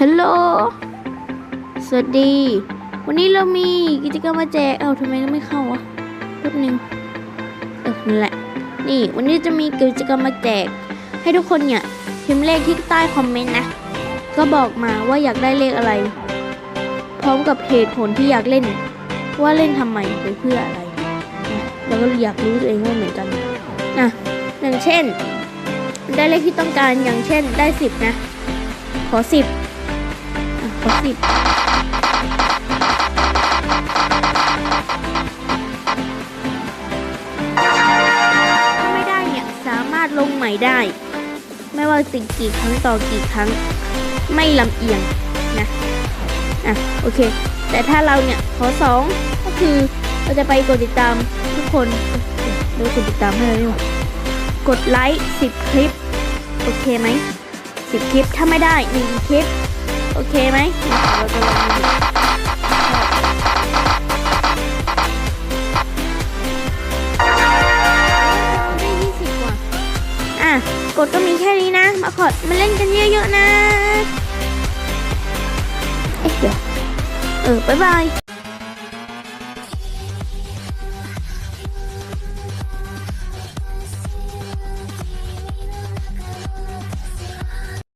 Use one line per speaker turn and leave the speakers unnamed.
ฮัลโหล สวัสดี วันนี้เรามีกิจกรรมมาแจก เอ้าทำไมไม่เข้าวะแป๊บนึง เออนั่นแหละ นี่ วันนี้จะมีกิจกรรมมาแจก ให้ทุกคนเนี่ยพิมพ์เลขที่ใต้คอมเมนต์นะ ก็บอกมาว่าอยากได้เลขอะไร พร้อมกับเหตุผลที่อยากเล่น ว่าเล่นทำไมไปเพื่ออะไร แล้วก็อยากรู้ตัวเองว่าเหมือนกันนะอย่างเช่น ได้เลขที่ต้องการ อย่างเช่น ได้ 10 นะ ขอ 10 ก็สิบไม่ได้เนี่ยสามารถลงใหม่ได้ ไม่ว่าติดกี่ครั้งต่อกี่ครั้ง ไม่ลำเอียงนะอะโอเค แต่ถ้าเราเนี่ยขอสองก็คือเราจะไปกดติดตามทุกคนเดี๋ยกดติดตามให้เราด้กว่ากดไลค์10 คลิป โอเคไหม10 คลิปถ้าไม่ได้ 1 คลิป โอเคไหมเราจะลองดูได้ยี่สิบกว่า อะ กดก็มีแค่นี้นะ มาขอดมาเล่นกันเยอะๆนะ เอ๊ะเดี๋ยวเออ บ๊ายบาย